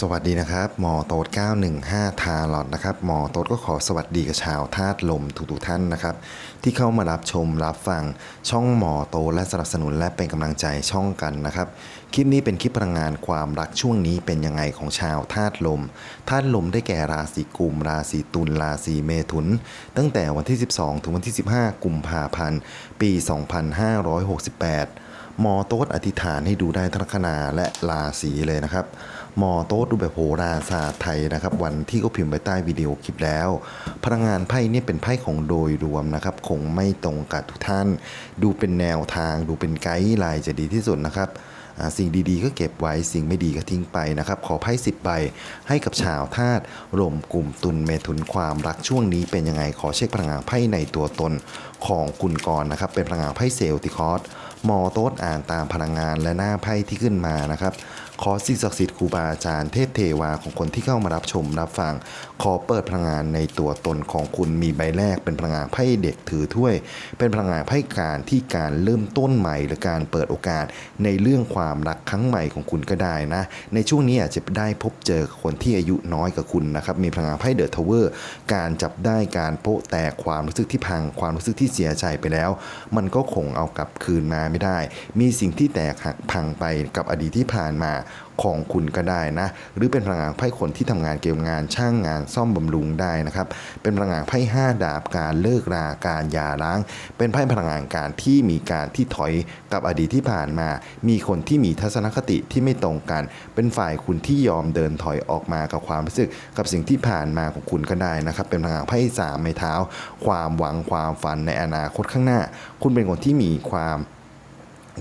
สวัสดีนะครับ หมอโต๊ด915 ทาลอดนะครับ หมอโต๊ดก็ขอสวัสดีกับชาวธาตุลมทุกๆท่านนะครับ ที่เข้ามารับชมรับฟังช่องหมอโต๊ดและสนับสนุนและเป็นกำลังใจช่องกันนะครับ คลิปนี้เป็นคลิปพลังงานความรักช่วงนี้เป็นยังไงของชาวธาตุลมธาตุลมได้แก่ราศีกุม ราศีตุลราศีเมถุน ตั้งแต่วันที่ 12 ถึงวันที่ 15 กุมภาพันธ์ ปี 2568 หมอโต๊ดอธิษฐานให้ดูได้ทั้งลัคนาและราศีเลยนะครับ หมอโต๊ดดูแบบโหราศาสตร์ไทยนะครับ วันที่ก็พิมพ์ไว้ใต้วิดีโอคลิปแล้ว พลังงานไพ่เนี่ยเป็นไพ่ของโดยรวมนะครับ คงไม่ตรงกับทุกท่าน ดูเป็นแนวทาง ดูเป็นไกด์ไลน์จะดีที่สุดนะครับสิ่งดีๆ ก็เก็บไว้สิ่งไม่ดีก็ทิ้งไปนะครับ ขอไพ่สิบใบให้กับชาวธาตุลมกลุ่มตุลเมถุนความรักช่วงนี้เป็นยังไงขอเช็คพลังงานไพ่ในตัวตนของคุณก่อนนะครับ เป็นพลังงานไพ่เซลติคอส หมอโต๊ดอ่านตามพลังงานและหน้าไพ่ที่ขึ้นมานะครับ ขอสิ่งศักดิ์สิทธิ์ครูบาอาจารย์เทพเทวาของคนที่เข้ามารับชมรับฟัง ขอเปิดพลังงานในตัวตนของคุณมีใบแรกเป็นพลังงานไพ่เด็กถือถ้วย เป็นพลังงานไพ่การที่การเริ่มต้นใหม่หรือการเปิดโอกาสในเรื่องความรักครั้งใหม่ของคุณก็ได้นะ ในช่วงนี้อาจจะได้พบเจอคนที่อายุน้อยกว่าคุณนะครับมีพลังงานไพ่เดอะทาวเวอร์การจับได้การโปะแตกความรู้สึกที่พังความรู้สึกที่เสียใจไปแล้ว มันก็คงเอากลับคืนมาไม่ได้ มีสิ่งที่แตกหักพังไปกับอดีตที่ผ่านมาของคุณก็ได้นะ หรือเป็นพลังงานไพ่คนที่ทำงานเกี่ยวกับงานช่างงานซ่อมบำรุงได้นะครับ เป็นพลังงานไพ่ห้าดาบการเลิกราการยาร้าง เป็นไพ่พลังงานการที่มีการที่ถอยกับอดีตที่ผ่านมา มีคนที่มีทัศนคติที่ไม่ตรงกัน เป็นฝ่ายคุณที่ยอมเดินถอยออกมากับความรู้สึก กับสิ่งที่ผ่านมาของคุณก็ได้นะครับ เป็นพลังงานไพ่สามไม้เท้า ความหวังความฝันในอนาคตข้างหน้า คุณเป็นคนที่มีความ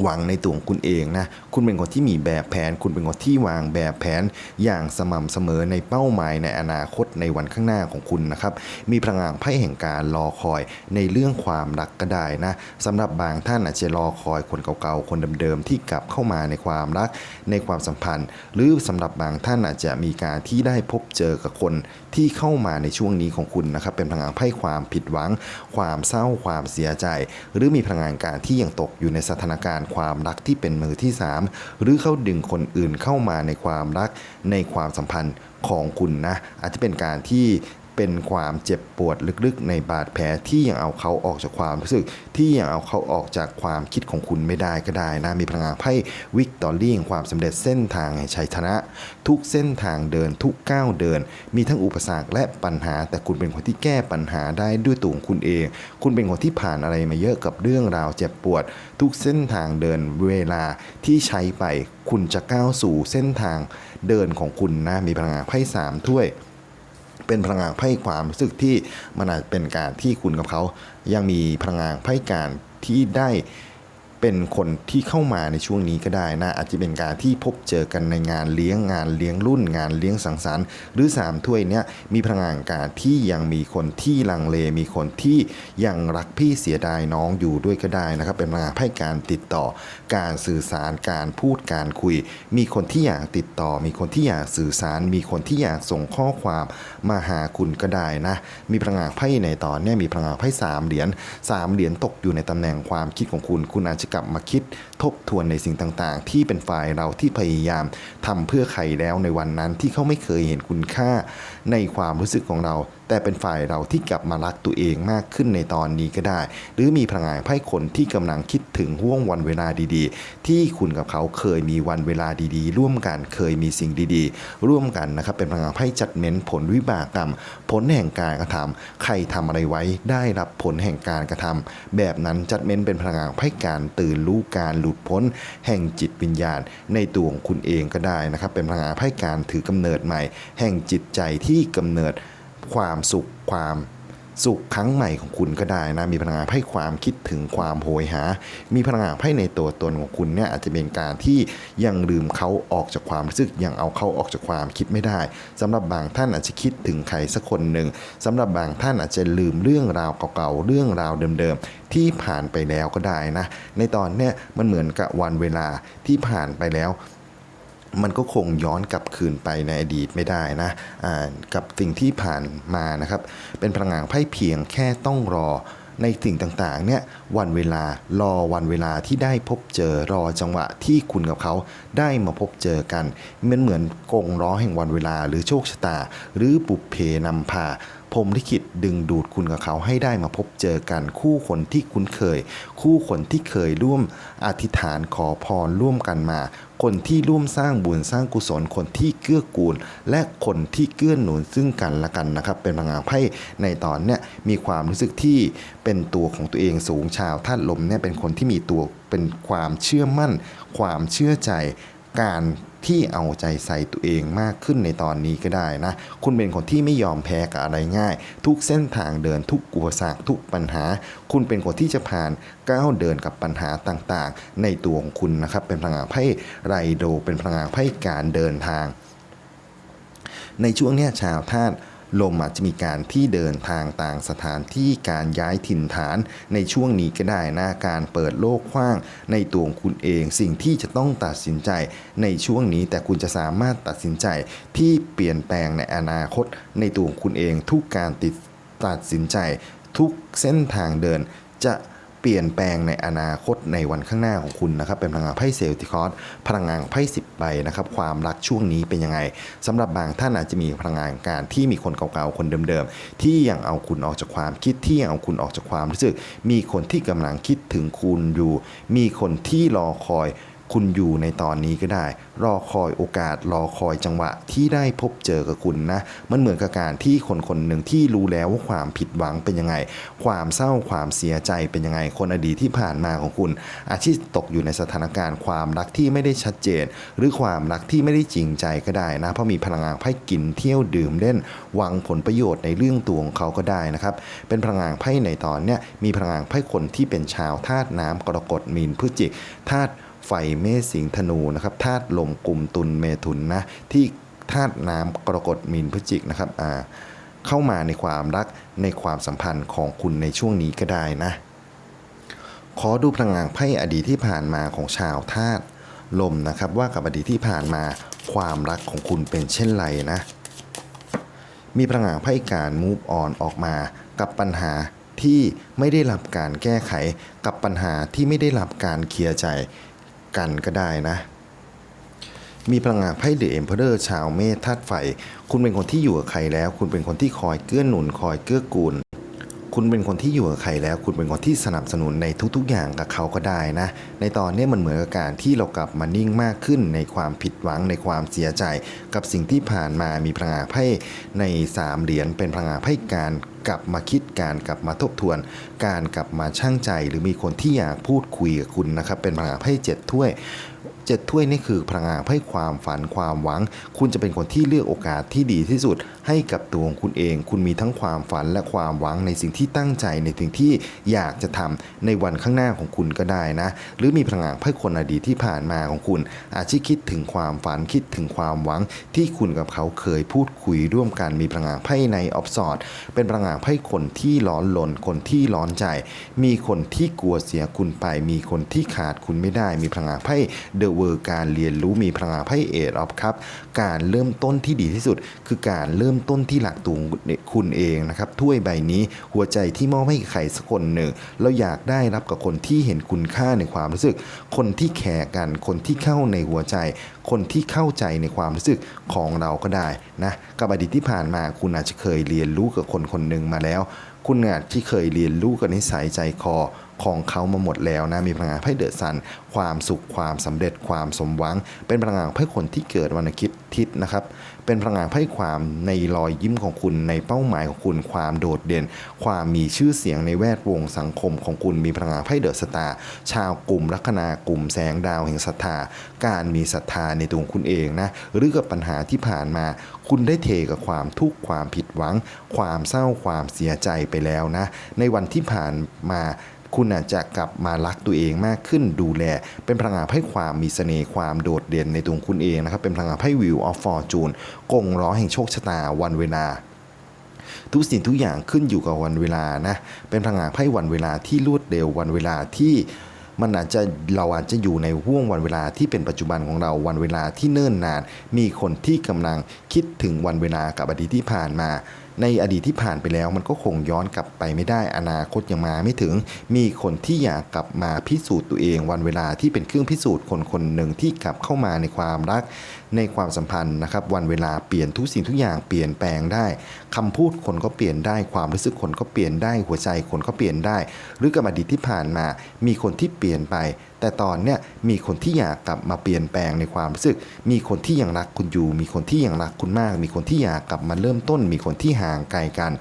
หวังในตัวของคุณเองนะ คุณเป็นคนที่มีแบบแผน คุณเป็นคนที่วางแบบแผนอย่างสม่ำเสมอในเป้าหมายในอนาคตในวันข้างหน้าของคุณนะครับ มีพลังงานไพ่แห่งการรอคอยในเรื่องความรักก็ได้นะสำหรับบางท่านอาจจะรอคอยคนเก่าๆ คนเดิมๆ ที่กลับเข้ามาในความรักในความสัมพันธ์ หรือสำหรับบางท่านอาจจะมีการที่ได้พบเจอกับคนที่เข้ามาในช่วงนี้ของคุณนะครับ เป็นพลังงานไพ่ความผิดหวัง ความเศร้าความเสียใจ หรือมีพลังงานการที่ยังตกอยู่ในสถานการณ์ความรักที่เป็นมือที่ 3 หรือเข้าดึงคนอื่นเข้ามาในความรักในความสัมพันธ์ของคุณนะอาจจะเป็นการที่ เป็นความเจ็บปวดลึกๆ ในบาดแผลที่ยังเอาเขาออกจากความรู้สึก ที่ยังเอาเขาออกจากความคิดของคุณไม่ได้ก็ได้นะมีพลังงานไพ่วิกตอรี่แห่งความสำเร็จเส้นทางแห่งชัยชนะ ทุกเส้นทางเดินทุกก้าวเดิน มีทั้งอุปสรรคและปัญหา แต่คุณเป็นคนที่แก้ปัญหาได้ด้วยตัวของคุณเอง คุณเป็นคนที่ผ่านอะไรมาเยอะกับเรื่องราวเจ็บปวด ทุกเส้นทางเดินเวลาที่ใช้ไป คุณจะก้าวสู่เส้นทางเดินของคุณนะมีพลังงานไพ่สามถ้วย เป็นพลังงานไพ่ความรู้สึกที่มันอาจเป็นการที่คุณกับเขายังมีพลังงานไพ่การที่ได้ เป็นคนที่เข้ามาในช่วงนี้ก็ได้นะอาจจะเป็นการที่พบเจอกันในงานเลี้ยงงานเลี้ยงรุ่น งานเลี้ยงสังสรรค์หรือสามถ้วยเนี้ยมีพลังงานการที่ยังมีคนที่ลังเล มีคนที่ยังรักพี่เสียดายน้องอยู่ด้วยก็ได้นะครับ เป็นพลังงานไพ่การติดต่อ การสื่อสารการพูดการคุย มีคนที่อยากติดต่อ มีคนที่อยากสื่อสาร มีคนที่อยากส่งข้อความมาหาคุณก็ได้นะมีพลังงานไพ่ในตอนเนี้ยมีพลังงานไพ่สามเหรียญสามเหรียญตกอยู่ในตำแหน่งความคิดของคุณคุณอาจจะกลับมาคิดทบทวนในสิ่งต่างๆ ที่เป็นฝ่ายเราที่พยายามทำเพื่อใครแล้วในวันนั้นที่เขาไม่เคยเห็นคุณค่าในความรู้สึกของเราแต่เป็นฝ่ายเราที่กลับมารักตัวเองมากขึ้นในตอนนี้ก็ได้ หรือมีพลังงานไพ่คนที่กำลังคิดถึงห่วงวันเวลาดีๆ ที่คุณกับเขาเคยมีวันเวลาดีๆ ร่วมกันเคยมีสิ่งดีๆ ร่วมกันนะครับเป็นพลังงานไพ่จัดเม้นผลวิบากกรรม ผลแห่งการกระทำใครทำอะไรไว้ได้รับผลแห่งการกระทำแบบนั้นจัดเม้นเป็นพลังงานไพ่การตื่นรู้การหลุดพ้น แห่งจิตวิญญาณ ในตัวของคุณเองก็ได้นะครับเป็นพลังงานไพ่การถือกำเนิดใหม่ แห่งจิตใจที่กำเนิด ความสุขความสุขครั้งใหม่ของคุณก็ได้นะมีพลังงานไพ่ความคิดถึงความโหยหา มีพลังงานไพ่ในตัวตนของคุณเนี่ยอาจจะเป็นการที่ยังลืมเขาออกจากความรู้สึกยังเอาเขาออกจากความคิดไม่ได้สำหรับบางท่านอาจจะคิดถึงใครสักคนหนึ่งสำหรับบางท่านอาจจะลืมเรื่องราวเก่าๆเรื่องราวเดิมๆที่ผ่านไปแล้วก็ได้นะในตอนเนี้ยมันเหมือนกับวันเวลาที่ผ่านไปแล้ว มันก็คงย้อนกลับคืนไปในอดีตไม่ได้นะกับสิ่งที่ผ่านมานะครับ เป็นพลังงานไพ่เพียงแค่ต้องรอในสิ่งต่างๆเนี่ยวันเวลารอวันเวลาที่ได้พบเจอรอจังหวะที่คุณกับเขาได้มาพบเจอกันมันเหมือนกงล้อแห่งวันเวลา หรือโชคชะตา หรือปุเพนำพาพรมลิขิตดึงดูดคุณกับเขาให้ได้มาพบเจอกัน คู่คนที่คุ้นเคย คู่คนที่เคยร่วมอธิษฐานขอพรร่วมกันมา คนที่ร่วมสร้างบุญสร้างกุศลคนที่เกื้อกูล และคนที่เกื้อหนุนซึ่งกันและกันนะครับ เป็นพลังงานไพ่ในตอนเนี้ยมีความรู้สึกที่เป็นตัวของตัวเองสูงชาวธาตุลมเนี่ยเป็นคนที่มีตัวเป็นความเชื่อมั่น ความเชื่อใจการ ที่เอาใจใส่ตัวเองมากขึ้นในตอนนี้ก็ได้นะ คุณเป็นคนที่ไม่ยอมแพ้กับอะไรง่าย ทุกเส้นทางเดินทุกอุปสรรคทุกปัญหา คุณเป็นคนที่จะผ่านก้าวเดินกับปัญหาต่างๆ ในตัวของคุณนะครับเป็นพลังงานไพ่ไรโด เป็นพลังงานไพ่การเดินทาง ในช่วงนี้ชาวธาตุ ลมอาจจะมีการที่เดินทางต่างสถานที่การย้ายถิ่นฐานในช่วงนี้ก็ได้นะการเปิดโลกกว้าง ในตัวคุณเองสิ่งที่จะต้องตัดสินใจในช่วงนี้แต่คุณจะสามารถตัดสินใจที่เปลี่ยนแปลงในอนาคต ในตัวคุณเองทุกการติดตัดสินใจ ทุกเส้นทางเดินจะ เปลี่ยนแปลงในอนาคตในวันข้างหน้าของคุณนะครับ เป็นพลังงานไพ่เซลติคอสพลังงานไพ่สิบใบนะครับ ความรักช่วงนี้เป็นยังไงสำหรับบางท่านอาจจะมีพลังงานการที่มีคนเก่าๆคนเดิมๆที่ยังเอาคุณออกจากความคิดที่ยังเอาคุณออกจากความรู้สึก มีคนที่กำลังคิดถึงคุณอยู่ มีคนที่รอคอย คุณอยู่ในตอนนี้ก็ได้ รอคอยโอกาสรอคอยจังหวะที่ได้พบเจอกับคุณนะ มันเหมือนกับการที่คนคนหนึ่งที่รู้แล้วว่าความผิดหวังเป็นยังไง ความเศร้าความเสียใจเป็นยังไง คนอดีตที่ผ่านมาของคุณ อาจจะตกอยู่ในสถานการณ์ความรักที่ไม่ได้ชัดเจน หรือความรักที่ไม่ได้จริงใจก็ได้นะ เพราะมีพลังงานไพ่กินเที่ยวดื่มเล่นหวังผลประโยชน์ในเรื่องตัวของเขาก็ได้นะครับ เป็นพลังงานไพ่ในตอนเนี้ยมีพลังงานไพ่คนที่เป็นชาวธาตุน้ำกรกฎมีนพฤศจิกธาตุ ไฟเมษสิงธนูนะครับธาตุลมกลุ่มตุลเมถุนนะที่ธาตุน้ำกรกฎมีนพฤจิกนะครับอ่าเข้ามาในความรักในความสัมพันธ์ของคุณในช่วงนี้ก็ได้นะ ขอดูพลังงานไพ่อดีตที่ผ่านมาของชาวธาตุลมนะครับว่ากับอดีตที่ผ่านมาความรักของคุณเป็นเช่นไรนะ มีพลังงานไพ่การ move on ออกมากับปัญหาที่ไม่ได้รับการแก้ไขกับปัญหาที่ไม่ได้รับการเคลียร์ใจ กันก็ได้นะ มีพลังงานไพ่เดอะเอ็มเพอเรอร์ชาวเมธาตุไฟ คุณเป็นคนที่อยู่กับใครแล้ว คุณเป็นคนที่คอยเกื้อหนุนคอยเกื้อกูล คุณเป็นคนที่อยู่กับใครแล้ว คุณเป็นคนที่สนับสนุนในทุกๆ อย่างกับเขาก็ได้นะ ในตอนนี้มันเหมือนกับการที่เรากลับมานิ่งมากขึ้นในความผิดหวังในความเสียใจ กับสิ่งที่ผ่านมามีพลังงานไพ่ในสามเหรียญเป็นพลังงานไพ่การกลับมาคิดการกลับมาทบทวน การกลับมาช่างใจ หรือมีคนที่อยากพูดคุยกับคุณนะครับ เป็นพลังงานไพ่เจ็ดถ้วยเจ็ดถ้วยนี่คือพลังงานให้ความฝันความหวัง คุณจะเป็นคนที่เลือกโอกาสที่ดีที่สุดให้กับตัวของคุณเอง คุณมีทั้งความฝันและความหวังในสิ่งที่ตั้งใจในสิ่งที่อยากจะทำในวันข้างหน้าของคุณก็ได้นะ หรือมีพลังงานให้คนอดีตที่ผ่านมาของคุณ อาจจะคิดถึงความฝันคิดถึงความหวังที่คุณกับเขาเคยพูดคุยร่วมกันมีพลังงานไพ่ในออฟสอดเป็นพลังงานไพ่คนที่ร้อนลนคนที่ร้อนใจ มีคนที่กลัวเสียคุณไป มีคนที่ขาดคุณไม่ได้ มีพลังงานไพ่เดอะเวอร์การเรียนรู้มีพลังงานไพ่เอทออฟครับ การเริ่มต้นที่ดีที่สุด คือการเริ่มต้นที่หลักตัวคุณเองนะครับถ้วยใบนี้หัวใจที่มอบให้ใครสักคนหนึ่งเราอยากได้รับกับคนที่เห็นคุณค่าในความรู้สึก คนที่แคร์กัน คนที่เข้าในหัวใจ คนที่เข้าใจในความรู้สึกของเราก็ได้นะกับอดีตที่ผ่านมาคุณอาจจะเคยเรียนรู้กับคนคนหนึ่งมาแล้ว คุณอาจที่เคยเรียนรู้กับนิสัยใจคอ ของเขามาหมดแล้วนะมีพลังงานไพ่เดอะซัน ความสุขความสำเร็จความสมหวัง เป็นพลังงานไพ่คนที่เกิดวันอาทิตย์ทิศนะครับเป็นพลังงานไพ่ความในรอยยิ้มของคุณในเป้าหมายของคุณ ความโดดเด่น ความมีชื่อเสียงในแวดวงสังคมของคุณมีพลังงานไพ่เดอะสตาร์ชาวกลุ่มลัคนากลุ่มแสงดาวแห่งศรัทธา การมีศรัทธาในตัวคุณเองนะหรือกับปัญหาที่ผ่านมา คุณได้เทกับความทุกข์ความผิดหวัง ความเศร้าความเสียใจไปแล้วนะในวันที่ผ่านมา คุณอาจจะกลับมารักตัวเองมากขึ้นดูแล เป็นพลังงานให้ความมีเสน่ห์ความโดดเด่นในตัวคุณเองนะครับ เป็นพลังงานให้วิวออฟฟอร์จูนกงล้อแห่งโชคชะตาวันเวลาทุกสิ่งทุกอย่างขึ้นอยู่กับวันเวลานะ เป็นพลังงานไพ่วันเวลาที่รวดเร็ววันเวลาที่มันอาจจะเราอาจจะอยู่ในห่วงวันเวลาที่เป็นปัจจุบันของเราวันเวลาที่เนิ่นนาน มีคนที่กำลังคิดถึงวันเวลากับอดีตที่ผ่านมา ในอดีตที่ผ่านไปแล้ว มันก็คงย้อนกลับไปไม่ได้อนาคตยังมาไม่ถึง มีคนที่อยากกลับมาพิสูจน์ตัวเอง วันเวลาที่เป็นเครื่องพิสูจน์คนคนหนึ่งที่กลับเข้ามาในความรัก ในความสัมพันธ์นะครับ วันเวลาเปลี่ยนทุกสิ่งทุกอย่างเปลี่ยนแปลงได้คำพูดคนก็เปลี่ยนได้ความรู้สึกคนก็เปลี่ยนได้หัวใจคนก็เปลี่ยนได้ หรือกับอดีตที่ผ่านมา มีคนที่เปลี่ยนไป แต่ตอนเนี้ยมีคนที่อยากกลับมาเปลี่ยนแปลงในความรู้สึก มีคนที่ยังรักคุณอยู่ มีคนที่ยังรักคุณมาก มีคนที่อยากกลับมาเริ่มต้น มีคนที่ห่างไกลกัน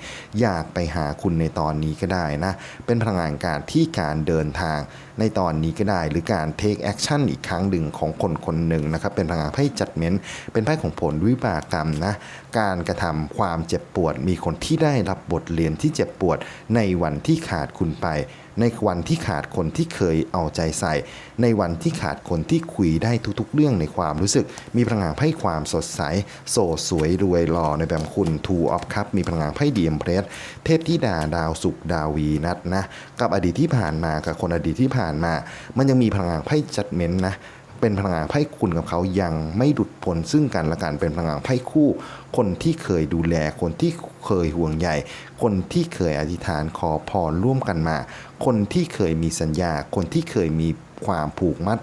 อยากไปหาคุณในตอนนี้ก็ได้นะ เป็นพลังงานการที่การเดินทางในตอนนี้ก็ได้ หรือการ take action อีกครั้งหนึ่งของคนคนหนึ่งนะครับ เป็นพลังงานไพ่จัดเม้นเป็นไพ่ของผลวิบากกรรมนะ การกระทำความเจ็บปวด มีคนที่ได้รับบทเรียนที่เจ็บปวดในวันที่ขาดคุณไป ในวันที่ขาดคนที่เคยเอาใจใส่ ในวันที่ขาดคนที่คุยได้ทุกๆ เรื่องในความรู้สึก มีพลังงานไพ่ความสดใส โสดสวยรวยหล่อในแบบคุณ Two of Cup มีพลังงานไพ่ดีมเพรสเทพธิดาดาวสุกดาวีนัทนะกับอดีตที่ผ่านมากับคนอดีตที่ผ่านมา มันยังมีพลังงานไพ่จัดเม้นนะเป็นพลังงานไพ่คุณกับเขายังไม่ดุดพ้นซึ่งกันและกันเป็นพลังงานไพ่คู่ คนที่เคยดูแลคนที่เคยห่วงใยคนที่เคยอธิษฐานขอพรร่วมกันมา คนที่เคยมีสัญญา คนที่เคยมีความผูกมัด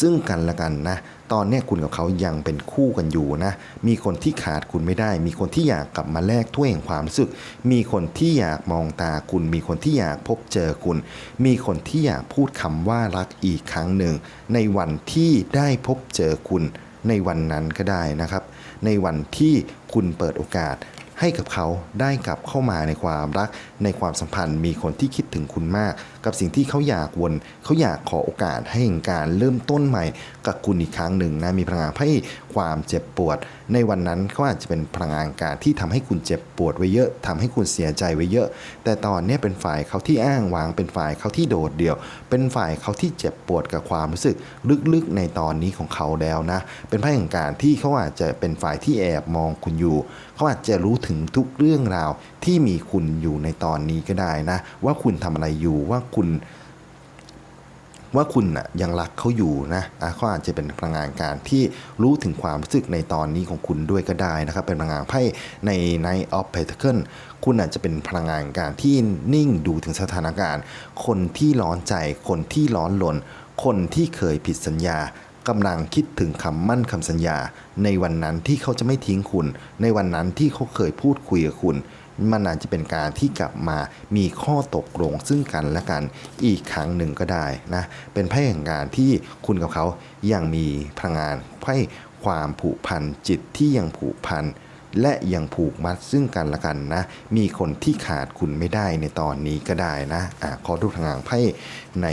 ซึ่งกันและกันนะ ตอนนี้คุณกับเขายังเป็นคู่กันอยู่นะ มีคนที่ขาดคุณไม่ได้ มีคนที่อยากกลับมาแลกถ้วยแห่งความรู้สึก มีคนที่อยากมองตาคุณ มีคนที่อยากพบเจอคุณ มีคนที่อยากพูดคำว่ารักอีกครั้งหนึ่ง ในวันที่ได้พบเจอคุณในวันนั้นก็ได้นะครับ ในวันที่คุณเปิดโอกาส ให้กับเขาได้กลับเข้ามาในความรักในความสัมพันธ์ มีคนที่คิดถึงคุณมากกับสิ่งที่เขาอยากวนเขาอยากขอโอกาสให้แห่งการเริ่มต้นใหม่กับคุณอีกครั้งหนึ่งนะมีพลังงานให้ความเจ็บปวด ในวันนั้นเขาอาจจะเป็นพลังงานการที่ทำให้คุณเจ็บปวดไว้เยอะทำให้คุณเสียใจไว้เยอะ แต่ตอนนี้เป็นฝ่ายเขาที่อ้างวาง เป็นฝ่ายเขาที่โดดเดี่ยว เป็นฝ่ายเขาที่เจ็บปวดกับความรู้สึกลึกๆในตอนนี้ของเขาแล้วนะ เป็นไพ่แห่งการที่เขาอาจจะเป็นฝ่ายที่แอบมองคุณอยู่เขาอาจจะรู้ถึงทุกเรื่องราวที่มีคุณอยู่ในตอนนี้ก็ได้นะ ว่าคุณทำอะไรอยู่ว่าคุณ ว่าคุณน่ะยังรักเขาอยู่นะอะเขาอาจจะเป็นพลังงานการที่รู้ถึงความรู้สึกในตอนนี้ของคุณด้วยก็ได้นะครับ เป็นพลังงานไพ่ใน Night of Pentacle คุณอาจจะเป็นพลังงานการที่นิ่งดูถึงสถานการณ์ คนที่ร้อนใจ คนที่ร้อนลน คนที่เคยผิดสัญญากำลังคิดถึงคำมั่นคำสัญญา ในวันนั้นที่เขาจะไม่ทิ้งคุณ ในวันนั้นที่เขาเคยพูดคุยกับคุณ มันอาจจะเป็นการที่กลับมามีข้อตกลงซึ่งกันและกันอีกครั้งหนึ่งก็ได้นะเป็นไพ่แห่งการที่คุณกับเขายังมีพลังงานไพ่ความผูกพันจิตที่ยังผูกพันและยังผูกมัดซึ่งกันและกันนะ มีคนที่ขาดคุณไม่ได้ในตอนนี้ก็ได้นะอะขอดูพลังงานไพ่ใน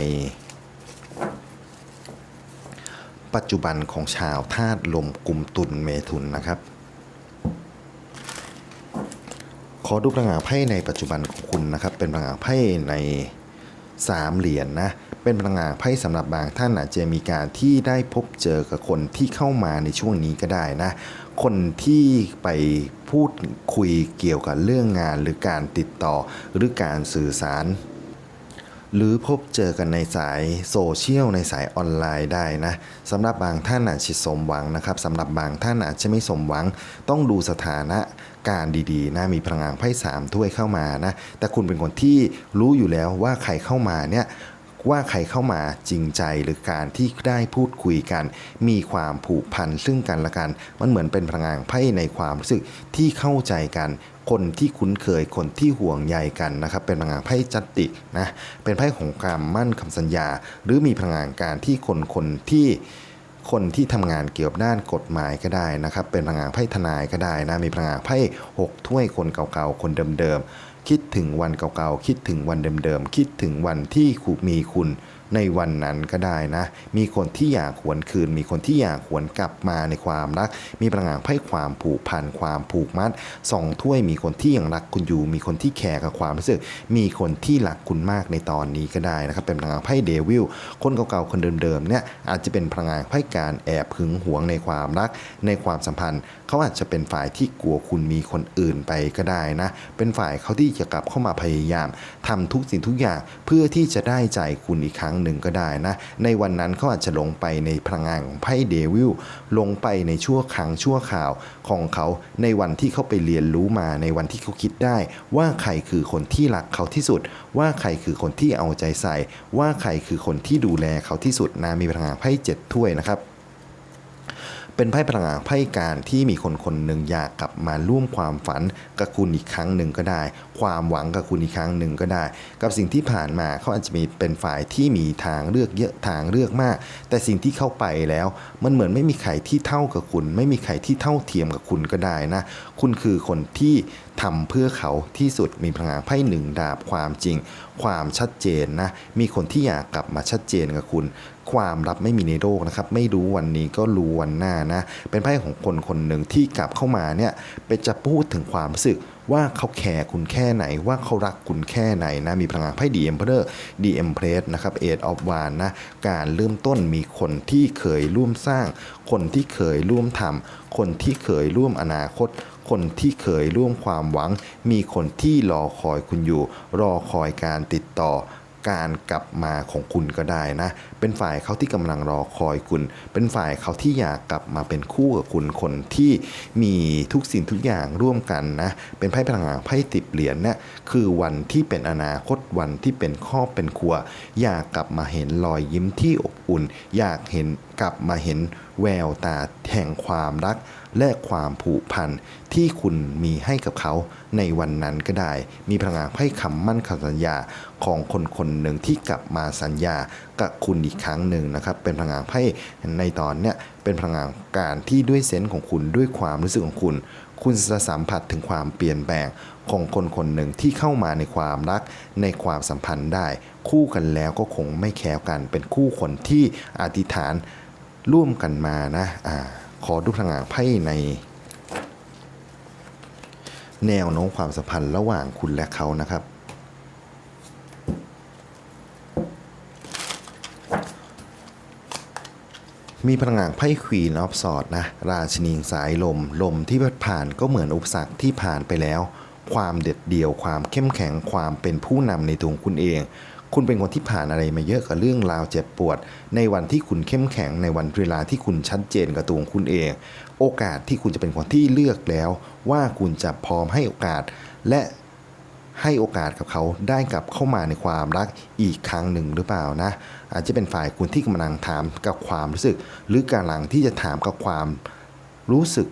ปัจจุบันของชาวธาตุลมกลุ่มตุลเมถุนนะครับ ขอดูพลังงานไพ่ในปัจจุบันของคุณนะครับ เป็นพลังงานไพ่ในสามเหรียญนนะเป็นพลังงานไพ่สำหรับบางท่านอาจจะมีการที่ได้พบเจอกับคนที่เข้ามาในช่วงนี้ก็ได้นะ คนที่ไปพูดคุยเกี่ยวกับเรื่องงานหรือการติดต่อหรือการสื่อสาร หรือพบเจอกันในสายโซเชียลในสายออนไลน์ได้นะสำหรับบางท่านอาจจะสมหวังนะครับสำหรับบางท่านอาจจะไม่สมหวัง ต้องดูสถานะการดีๆนะมีพลังงานไพ่สามถ้วยเข้ามานะแต่คุณเป็นคนที่รู้อยู่แล้วว่าใครเข้ามาเนี่ยว่าใครเข้ามาจริงใจหรือการที่ได้พูดคุยกัน มีความผูกพันซึ่งกันและกัน มันเหมือนเป็นพลังงานไพ่ในความรู้สึกที่เข้าใจกัน คนที่คุ้นเคยคนที่ห่วงใยกันนะครับ เป็นพลังงานไพ่จัตตินะเป็นไพ่ของการมั่นคำสัญญา หรือมีพลังงานการที่คนคนที่คนที่ทำงานเกี่ยวกับด้านกฎหมายก็ได้นะครับ เป็นพลังงานไพ่ทนายก็ได้นะมีพลังงานไพ่หกถ้วยคนเก่าๆคนเดิมๆคิดถึงวันเก่าๆคิดถึงวันเดิมๆคิดถึงวันที่คุณมีคุณ ในวันนั้นก็ได้นะ มีคนที่อยากหวนคืน มีคนที่อยากหวนกลับมาในความรัก มีพลังงานไพ่ความผูกพันความผูกมัดสองถ้วยมีคนที่ยังรักคุณอยู่ มีคนที่แคร์กับความรู้สึก มีคนที่รักคุณมากในตอนนี้ก็ได้นะครับ เป็นพลังงานไพ่เดวิลคนเก่าๆคนเดิมๆเนี่ยอาจจะเป็นพลังงานไพ่การแอบหึงหวงในความรัก ในความสัมพันธ์ เขาอาจจะเป็นฝ่ายที่กลัวคุณมีคนอื่นไปก็ได้นะ เป็นฝ่ายเขาที่จะกลับเข้ามาพยายามทำทุกสิ่งทุกอย่างเพื่อที่จะได้ใจคุณอีกครั้งหนึ่งก็ได้นะ ในวันนั้นเขาอาจจะลงไปในพลังงานของไพ่เดวิลลงไปในชั่วครั้งชั่วข่าวของเขาในวันที่เขาไปเรียนรู้มาในวันที่เขาคิดได้ ว่าใครคือคนที่รักเขาที่สุด ว่าใครคือคนที่เอาใจใส่ ว่าใครคือคนที่ดูแลเขาที่สุดนะมีพลังงานไพ่เจ็ดถ้วยนะครับ เป็นไพ่พลังงานไพ่การที่มีคนคนหนึ่งอยากกลับมาร่วมความฝันกับคุณอีกครั้งหนึ่งก็ได้ ความหวังกับคุณอีกครั้งหนึ่งก็ได้ กับสิ่งที่ผ่านมาเขาอาจจะมีเป็นฝ่ายที่มีทางเลือกเยอะทางเลือกมาก แต่สิ่งที่เข้าไปแล้ว มันเหมือนไม่มีใครที่เท่ากับคุณ ไม่มีใครที่เท่าเทียมกับคุณก็ได้นะ คุณคือคนที่ทำเพื่อเขาที่สุดมีพลังงานไพ่หนึ่งดาบความจริง ความชัดเจนนะมีคนที่อยากกลับมาชัดเจนกับคุณ ความลับไม่มีในโลกนะครับ ไม่รู้วันนี้ก็รู้วันหน้านะ เป็นไพ่ของคนคนหนึ่งที่กลับเข้ามาเนี่ยเป็นจะพูดถึงความรู้สึกว่าเขาแคร์คุณแค่ไหน ว่าเขารักคุณแค่ไหนนะ มีพลังงานไพ่ดีเอ็มเพอร์ดีเอ็มเพรสนะครับเอ็ดออฟวานนะ การเริ่มต้นมีคนที่เคยร่วมสร้าง คนที่เคยร่วมทำคนที่เคยร่วมอนาคต คนที่เคยร่วมความหวัง มีคนที่รอคอยคุณอยู่ รอคอยการติดต่อ การกลับมาของคุณก็ได้นะ เป็นฝ่ายเขาที่กำลังรอคอยคุณ เป็นฝ่ายเขาที่อยากกลับมาเป็นคู่กับคุณคนที่มีทุกสิ่งทุกอย่างร่วมกันนะ เป็นไพ่พลังงานไพ่ติบเหรียญเนี่ยคือวันที่เป็นอนาคตวันที่เป็นครอบเป็นครัว อยากกลับมาเห็นรอยยิ้มที่อบอุ่น อยากเห็นกลับมาเห็นแววตาแห่งความรักและความผูกพันที่คุณมีให้กับเขาในวันนั้นก็ได้ มีพลังงานไพ่คำมั่นคำสัญญา ของคนคนหนึ่งที่กลับมาสัญญากับคุณอีกครั้งหนึ่งนะครับ เป็นพลังงานไพ่ในตอนเนี้ยเป็นพลังงานการที่ด้วยเซนส์ของคุณด้วยความรู้สึกของคุณ คุณจะสัมผัสถึงความเปลี่ยนแปลงของคนคนหนึ่งที่เข้ามาในความรักในความสัมพันธ์ได้ คู่กันแล้วก็คงไม่แคล้วกัน เป็นคู่คนที่อธิษฐานร่วมกันมานะอ่าขอดูพลังงานไพ่ในแนวโน้มความสัมพันธ์ระหว่างคุณและเขานะครับ มีพลังงานไพ่ควีนออฟสอดนะ ราชินีสายลม ลมที่พัดผ่านก็เหมือนอุปสรรคที่ผ่านไปแล้ว ความเด็ดเดี่ยว ความเข้มแข็ง ความเป็นผู้นำในตัวงคุณเอง คุณเป็นคนที่ผ่านอะไรมาเยอะกับเรื่องราวเจ็บปวด ในวันที่คุณเข้มแข็ง ในวันเวลาที่คุณชัดเจนกับตัวงคุณเอง โอกาสที่คุณจะเป็นคนที่เลือกแล้ว ว่าคุณจะพร้อมให้โอกาส และ ให้โอกาสกับเขาได้กลับเข้ามาในความรักอีกครั้งหนึ่งหรือเปล่านะ อาจจะเป็นฝ่ายคุณที่กำลังถามกับความรู้สึก หรือกำลังที่จะถามกับความรู้สึก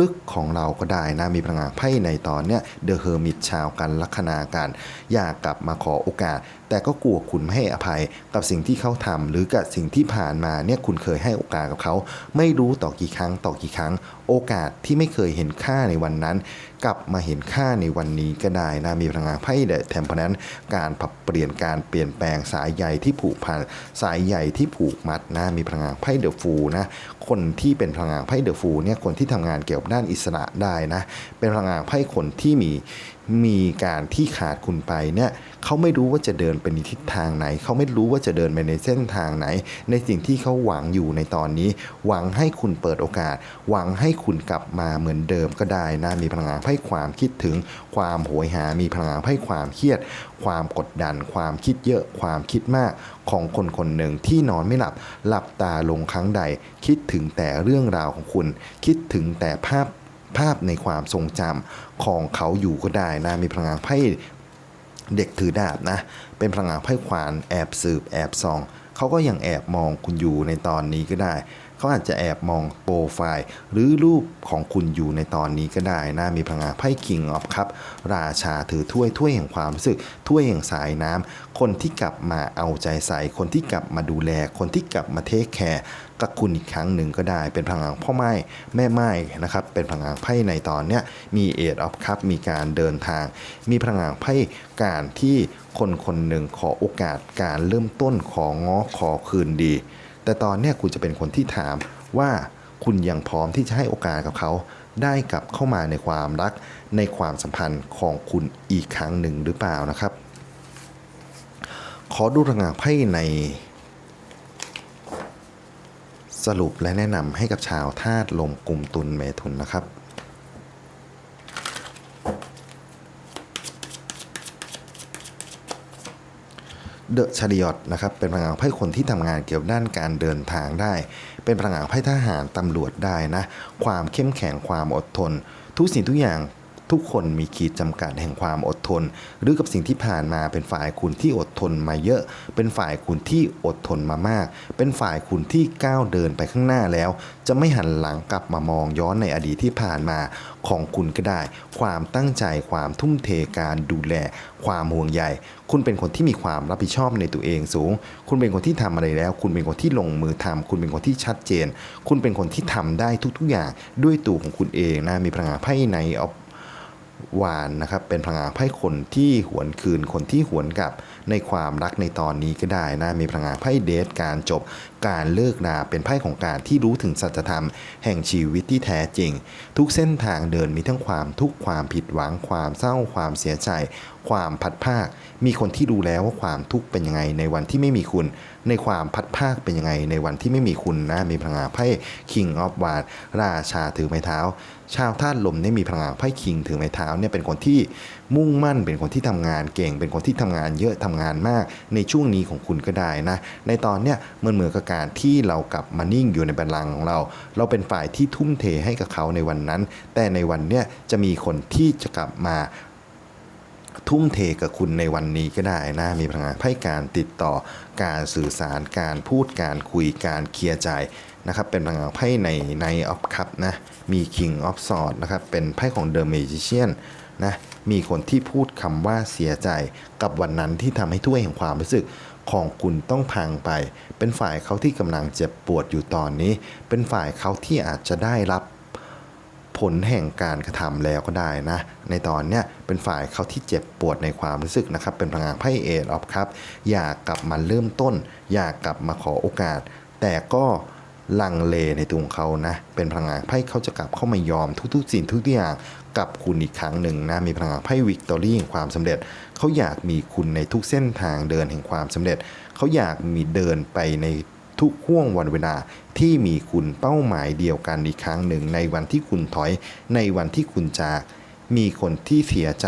ลึกๆของเราก็ได้นะ มีพลังงานไพ่ในตอนเนี้ยเดอะเฮอร์มิตชาวกันลัคนาการอยากกลับมาขอโอกาส แต่ก็กลัวคุณไม่ให้อภัยกับสิ่งที่เขาทำหรือกับสิ่งที่ผ่านมาเนี่ยคุณเคยให้โอกาสกับเขา ไม่รู้ต่อกี่ครั้งต่อกี่ครั้ง โอกาสที่ไม่เคยเห็นค่าในวันนั้น กลับมาเห็นค่าในวันนี้ก็ได้นะมีพลังงานไพ่เดอะเทมเพนั้น การปรับเปลี่ยนการเปลี่ยนแปลงสายใยที่ผูกพันสายใยที่ผูกมัดนะมีพลังงานไพ่เดอะฟูนะคนที่เป็นพลังงานไพ่เดอะฟูเนี่ยคนที่ทำงานเกี่ยวกับด้านอิสระได้นะเป็นพลังงานไพ่คนที่มีมีการที่ขาดคุณไปเนี่ยเขาไม่รู้ว่าจะเดินไปในทิศทางไหน เขาไม่รู้ว่าจะเดินไปในเส้นทางไหน ในสิ่งที่เขาหวังอยู่ในตอนนี้ หวังให้คุณเปิดโอกาส หวังให้คุณกลับมาเหมือนเดิมก็ได้นะมีพลังงานไพ่ความคิดถึง ความโหยหา มีพลังงานไพ่ความเครียด ความกดดัน ความคิดเยอะ ความคิดมากของคนคนหนึ่งที่นอนไม่หลับหลับตาลงครั้งใด คิดถึงแต่เรื่องราวของคุณ คิดถึงแต่ภาพ ภาพในความทรงจำของเขาอยู่ก็ได้นะ มีพลังงานไพ่เด็กถือดาบนะ เป็นพลังงานไพ่ควานแอบสืบแอบส่อง เขาก็ยังแอบมองคุณอยู่ในตอนนี้ก็ได้ เขาอาจจะแอบมองโปรไฟล์ หรือรูปของคุณอยู่ในตอนนี้ก็ได้นะมีพลังงานไพ่คิงออฟครับราชาถือถ้วยถ้วยแห่งความรู้สึกถ้วยแห่งสายน้ำคนที่กลับมาเอาใจใส่คนที่กลับมาดูแล คนที่กลับมาเทคแคร์กับคุณอีกครั้งหนึ่งก็ได้ เป็นพลังงานพ่อไม้แม่ไม้นะครับเป็นพลังงานไพ่ในตอนเนี้ยมีเอทออฟคัพมีการเดินทาง มีพลังงานไพ่การที่คนคนหนึ่งขอโอกาสการเริ่มต้นของง้อขอคืนดี แต่ตอนเนี้ยคุณจะเป็นคนที่ถามว่าคุณยังพร้อมที่จะให้โอกาสกับเขา ได้กลับเข้ามาในความรักในความสัมพันธ์ของคุณอีกครั้งหนึ่งหรือเปล่านะครับ ขอดูระงานไพ่ใน สรุปและแนะนำให้กับชาวธาตุลมกลุ่มตุลเมถุนนะครับ เดอะชาริอตนะครับเป็นพลังงานไพ่คนที่ทำงานเกี่ยวด้านการเดินทางได้ เป็นพลังงานไพ่ทหารตำรวจได้นะ ความเข้มแข็งความอดทน ทุกสิ่งทุกอย่าง ทุกคนมีขีดจำกัดแห่งความอดทน หรือกับสิ่งที่ผ่านมาเป็นฝ่ายคุณที่อดทนมาเยอะ เป็นฝ่ายคุณที่อดทนมามาก เป็นฝ่ายคุณที่ก้าวเดินไปข้างหน้าแล้ว จะไม่หันหลังกลับมามองย้อนในอดีตที่ผ่านมาของคุณก็ได้ ความตั้งใจความทุ่มเทการดูแล ความห่วงใยคุณเป็นคนที่มีความรับผิดชอบในตัวเองสูง คุณเป็นคนที่ทำอะไรแล้ว คุณเป็นคนที่ลงมือทำคุณเป็นคนที่ชัดเจน คุณเป็นคนที่ทำได้ทุกๆอย่างด้วยตัวของคุณเองนะมีพลังงานไพ่ในออฟ วานนะครับ เป็นพลังงานไพ่คนที่หวนคืนคนที่หวนกลับในความรักในตอนนี้ก็ได้นะ มีพลังงานไพ่เดทการจบ การเลิกราเป็นไพ่ของการที่รู้ถึงสัจธรรม แห่งชีวิตที่แท้จริง ทุกเส้นทางเดินมีทั้งความทุกข์ความผิดหวังความเศร้าความเสียใจ ความพัดภาค มีคนที่รู้แล้วว่าความทุกข์เป็นยังไงในวันที่ไม่มีคุณ ในความพัดภาคเป็นยังไงในวันที่ไม่มีคุณนะมีพลังงานไพ่ King of w a n d ราชาถือไม้เท้า ชาวธาตุลมเนี่ยมีพลังงานไพ่คิงถือไม้เท้าเนี่ยเป็นคนที่มุ่งมั่นเป็นคนที่ทำงานเก่ง เป็นคนที่ทำงานเยอะทำงานมาก ในช่วงนี้ของคุณก็ได้นะ ในตอนเนี้ยมือนเหมือนกับการที่เรากลับมานิ่งอยู่ในบัลลังก์ของเรา เราเป็นฝ่ายที่ทุ่มเทให้กับเขาในวันนั้น แต่ในวันเนี้ยจะมีคนที่จะกลับมาทุ่มเทกับคุณในวันนี้ก็ได้นะ มีพลังงานไพ่การติดต่อการสื่อสารการพูดการคุยการเคลียร์ใจ นะครับเป็นพลังงานไพ่ในในออฟคัพนะมี King of Swords นะครับเป็นไพ่ของ The Magician นะมีคนที่พูดคำว่าเสียใจกับวันนั้นที่ทำให้ถ้วยแห่งความรู้สึกของคุณต้องพังไป เป็นฝ่ายเขาที่กำลังเจ็บปวดอยู่ตอนนี้ เป็นฝ่ายเขาที่อาจจะได้รับผลแห่งการกระทำแล้วก็ได้นะ ในตอนเนี้ยเป็นฝ่ายเขาที่เจ็บปวดในความรู้สึกนะครับ เป็นพลังงานไพ่เอทออฟครับ อยากกลับมาเริ่มต้น อยากกลับมาขอโอกาส แต่ก็ ลังเลในตัวของเขานะเป็นพลังงานไพ่เขาจะกลับเข้ามายอมทุกๆสิ่งทุกอย่างกับคุณอีกครั้งหนึ่งนะมีพลังงานไพ่วิกตอรี่แห่งความสำเร็จเขาอยากมีคุณในทุกเส้นทางเดินแห่งความสำเร็จเขาอยากมีเดินไปในทุกห่วงวันเวลาที่มีคุณเป้าหมายเดียวกันอีกครั้งหนึ่ง ในวันที่คุณถอย ในวันที่คุณจาก มีคนที่เสียใจ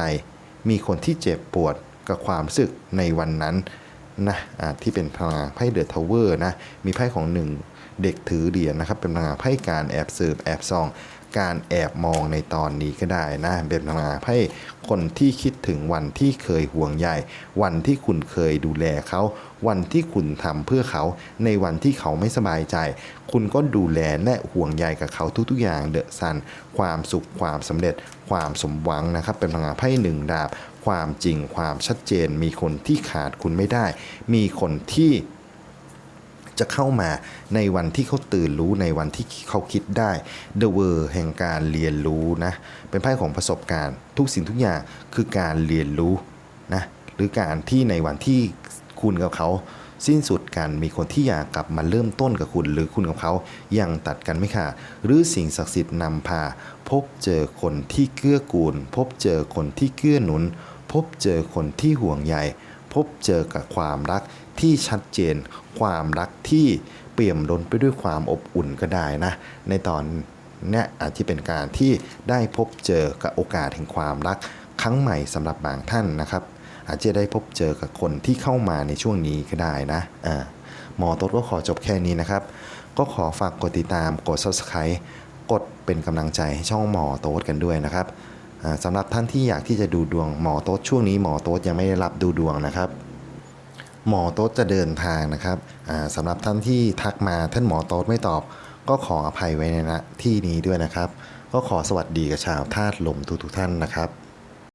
มีคนที่เจ็บปวดกับความรู้สึกในวันนั้นนะอ่าที่เป็นพลังไพ่เดอะทาวเวอร์นะมีไพ่ของหนึ่ง เด็กถือเหรียญนะครับเป็นพลังงานไพ่การแอบสืบแอบส่อง การแอบมองในตอนนี้ก็ได้นะเป็นพลังงานไพ่คนที่คิดถึงวันที่เคยห่วงใยวันที่คุณเคยดูแลเขา วันที่คุณทำเพื่อเขาในวันที่เขาไม่สบายใจ คุณก็ดูแลและห่วงใยกับเขาทุกๆอย่างเดอะซันความสุขความสำเร็จความสมหวังนะครับเป็นพลังงานไพ่หนึ่งดาบความจริงความชัดเจน มีคนที่ขาดคุณไม่ได้ มีคนที่ จะเข้ามาในวันที่เขาตื่นรู้ในวันที่เขาคิดได้ The World แห่งการเรียนรู้นะ เป็นไพ่ของประสบการณ์ ทุกสิ่งทุกอย่างคือการเรียนรู้นะ หรือการที่ในวันที่คุณกับเขาสิ้นสุดกันมีคนที่อยากกลับมาเริ่มต้นกับคุณ หรือคุณกับเขายังตัดกันไม่ขาดหรือสิ่งศักดิ์สิทธิ์นำพา พบเจอคนที่เกื้อกูล พบเจอคนที่เกื้อหนุน พบเจอคนที่ห่วงใย พบเจอกับความรักที่ชัดเจน ความรักที่เปี่ยมล้นไปด้วยความอบอุ่นก็ได้นะ ในตอนนี้อาจจะเป็นการที่ได้พบเจอกับโอกาสแห่งความรักครั้งใหม่สำหรับบางท่านนะครับ อาจจะได้พบเจอกับคนที่เข้ามาในช่วงนี้ก็ได้นะอ่าหมอต๊ดก็ขอจบแค่นี้นะครับ ก็ขอฝากกดติดตามกด subscribe กดเป็นกำลังใจให้ช่องหมอโต๊ดกันด้วยนะครับ สำหรับท่านที่อยากที่จะดูดวงหมอโต๊ดช่วงนี้หมอโต๊ดยังไม่ได้รับดูดวงนะครับ หมอโต๊ดจะเดินทางนะครับสำหรับท่านที่ทักมาท่านหมอโต๊ดไม่ตอบ ก็ขออภัยไว้ในณที่นี้ด้วยนะครับ ก็ขอสวัสดีกับชาวธาตุลมทุกๆท่านนะครับ